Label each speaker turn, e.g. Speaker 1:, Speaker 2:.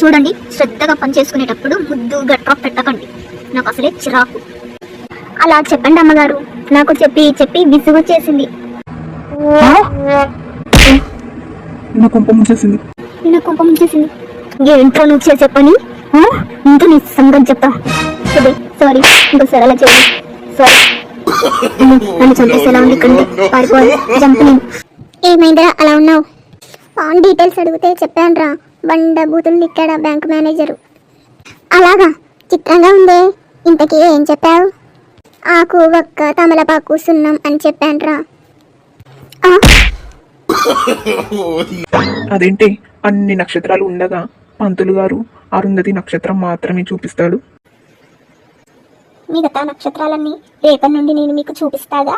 Speaker 1: చూడండి శ్రద్ధగా పని చేసుకునేటప్పుడు ముద్దు గట్రా పెట్టకండి. నాకు అసలే చిరాకు. అలా చెప్పండి అమ్మగారు. నాకు చెప్పి చెప్పి విసుగు చేసింది.
Speaker 2: నా కొంప ముంచేసింది.
Speaker 1: నా కోపం చేసింది ఏంటో నువ్వు చేసే పని? ఇంత నీ సంగతి చెప్తా. సరే సారీ ఇంకోసారి అలా చేయండి. సారీ నన్ను చంపేసేలా ఉంది ఇక్కడి పారిపోవాలి. చంపలేను ఏమైందిరా? అలా ఉన్నావు? పాన్ డీటెయిల్స్ అడిగితే చెప్పాను రా బండ బూతులు ఇక్కడ బ్యాంక్ మేనేజరు అలాగా? చిత్రంగా ఉందే. ఇంతకీ ఏం చెప్పావు? ఆకు ఒక్క తమలపాకు సున్నం అని చెప్పాను రా
Speaker 2: అదేంటి? అన్ని నక్షత్రాలు ఉండగా పంతులు గారు అరుంధతి నక్షత్రం మాత్రమే చూపిస్తాడు.
Speaker 1: మిగతా నక్షత్రాలన్నీ రేపటి నుండి నేను మీకు చూపిస్తాగా?